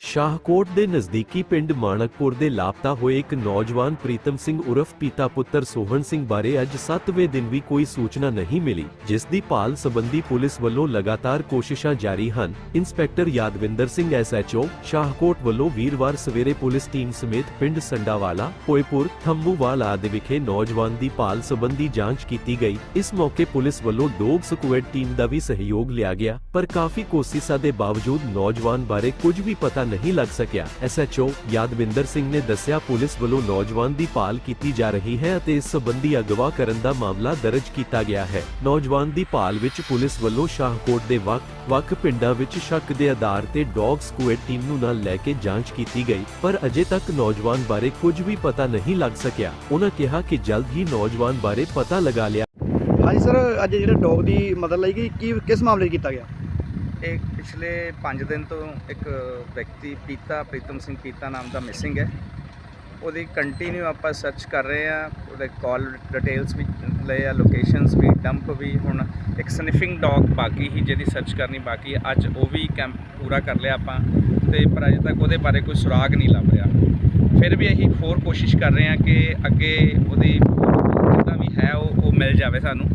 ਸ਼ਾਹਕੋਟ ਦੇ ਨਜ਼ਦੀਕੀ ਪਿੰਡ ਮਾਣਕਪੁਰ ਦੇ ਲਾਪਤਾ ਹੋਏ ਇੱਕ ਨੌਜਵਾਨ ਪ੍ਰੀਤਮ ਸਿੰਘ ਉਰਫ ਪੀਤਾ ਪੁੱਤਰ ਸੋਹਣ ਸਿੰਘ ਬਾਰੇ ਅੱਜ 7ਵੇਂ ਦਿਨ ਵੀ ਕੋਈ ਸੂਚਨਾ ਨਹੀਂ ਮਿਲੀ, ਜਿਸ ਦੀ ਭਾਲ ਸੰਬੰਧੀ ਪੁਲਿਸ ਵੱਲੋਂ ਲਗਾਤਾਰ ਕੋਸ਼ਿਸ਼ਾਂ ਜਾਰੀ ਹਨ। ਇੰਸਪੈਕਟਰ ਯਾਦਵਿੰਦਰ ਸਿੰਘ ਐਸਐਚਓ, ਸ਼ਾਹਕੋਟ ਵੱਲੋਂ ਵੀਰਵਾਰ ਸਵੇਰੇ ਪੁਲਿਸ ਟੀਮ ਸਮੇਤ ਪਿੰਡ ਸੰਡਾਵਾਲਾ ਪੋਇਪੁਰ ਥੰਮੂਵਾਲ ਆਦਿ ਵਿਖੇ ਨੌਜਵਾਨ ਦੀ ਭਾਲ ਸੰਬੰਧੀ ਜਾਂਚ ਕੀਤੀ ਗਈ। ਇਸ ਮੌਕੇ ਪੁਲਿਸ ਵੱਲੋਂ ਡੋਗ ਸਕੁਐਡ ਟੀਮ ਦਾ ਵੀ ਸਹਿਯੋਗ ਲਿਆ ਗਿਆ, ਪਰ ਕਾਫੀ ਕੋਸ਼ਿਸ਼ਾਂ ਦੇ ਬਾਵਜੂਦ ਨੌਜਵਾਨ ਬਾਰੇ ਕੁਝ ਵੀ ਪਤਾ ਨਹੀਂ ਲੱਗ ਸਕਿਆ। ਐਸਐਚਓ ਯਾਦਵਿੰਦਰ ਸਿੰਘ ਨੇ ਦੱਸਿਆ, ਪੁਲਿਸ ਵੱਲੋਂ ਨੌਜਵਾਨ ਦੀ ਭਾਲ ਕੀਤੀ ਜਾ ਰਹੀ ਹੈ ਅਤੇ ਇਸ ਸੰਬੰਧੀ ਅਗਵਾ ਕਰਨ ਦਾ ਮਾਮਲਾ ਦਰਜ ਕੀਤਾ ਗਿਆ ਹੈ। ਨੌਜਵਾਨ ਦੀ ਭਾਲ ਵਿੱਚ ਪੁਲਿਸ ਵੱਲੋਂ ਸ਼ਾਹਕੋਟ ਦੇ ਵੱਖ-ਵੱਖ ਪਿੰਡਾਂ ਵਿੱਚ ਸ਼ੱਕ ਦੇ ਆਧਾਰ ਤੇ ਡੌਗ ਸਕੁਐਡ ਟੀਮ ਨੂੰ ਨਾਲ ਲੈ ਕੇ ਜਾਂਚ ਕੀਤੀ ਗਈ, ਪਰ ਅਜੇ ਤੱਕ ਨੌਜਵਾਨ ਬਾਰੇ ਕੁਝ ਵੀ ਪਤਾ ਨਹੀਂ ਲੱਗ ਸਕਿਆ। ਉਹਨਾਂ ਕਿਹਾ ਕਿ ਜਲਦ ਹੀ ਨੌਜਵਾਨ ਬਾਰੇ ਪਤਾ ਲਗਾ ਲਿਆ। ਹਾਂਜੀ ਸਰ, ਅੱਜ ਜਿਹੜੇ ਡੌਗ ਦੀ ਮਦਦ ਲਈ ਗਈ, ਕੀ, ਕਿਸ ਮਾਮਲੇ 'ਚ ਕੀਤਾ ਗਿਆ? ਇਹ ਪਿਛਲੇ 5 ਦਿਨ ਤੋਂ ਇੱਕ ਵਿਅਕਤੀ ਪੀਤਾ, ਪ੍ਰੀਤਮ ਸਿੰਘ ਪੀਤਾ ਨਾਮ ਦਾ ਮਿਸਿੰਗ ਹੈ। ਉਹਦੀ ਕੰਟੀਨਿਊ ਆਪਾਂ ਸਰਚ ਕਰ ਰਹੇ ਆ ਉਹਦੇ ਕਾਲ ਡਿਟੇਲਸ ਵੀ ਲਏ ਆ ਲੋਕੇਸ਼ਨਸ ਵੀ ਡੰਪ ਵੀ, ਹੁਣ ਇੱਕ ਸਨਿਫਿੰਗ ਡੌਗ ਬਾਕੀ ਹੀ ਜਿਹਦੀ ਸਰਚ ਕਰਨੀ ਬਾਕੀ ਅੱਜ ਉਹ ਵੀ ਕੈਂਪ ਪੂਰਾ ਕਰ ਲਿਆ ਆਪਾਂ, ਤੇ ਪਰ ਅਜੇ ਤੱਕ ਉਹਦੇ ਬਾਰੇ ਕੋਈ ਸੁਰਾਗ ਨਹੀਂ ਲੱਭ ਰਿਹਾ। ਫਿਰ ਵੀ ਅਸੀਂ ਹੋਰ ਕੋਸ਼ਿਸ਼ ਕਰ ਰਹੇ ਹਾਂ ਕਿ ਅੱਗੇ ਉਹਦੀ ਜਿੱਦਾਂ ਵੀ ਹੈ, ਉਹ ਉਹ ਮਿਲ ਜਾਵੇ ਸਾਨੂੰ।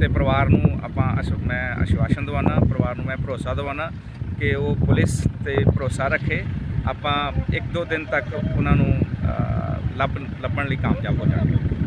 ਤੇ ਪਰਿਵਾਰ ਨੂੰ ਆਪਾਂ ਅਸ਼- ਮੈਂ ਆਸ਼ਵਾਸਨ ਦਵਾਨਾ, ਪਰਿਵਾਰ ਨੂੰ ਮੈਂ ਭਰੋਸਾ ਦਵਾਨਾ ਕਿ ਉਹ ਪੁਲਿਸ ਤੇ ਭਰੋਸਾ ਰੱਖੇ। ਆਪਾਂ ਇੱਕ ਦੋ ਦਿਨ ਤੱਕ ਉਹਨਾਂ ਨੂੰ ਲੱਭ, ਲੱਭਣ ਲਈ ਕਾਮਯਾਬ ਹੋ ਜਾਣਗੇ।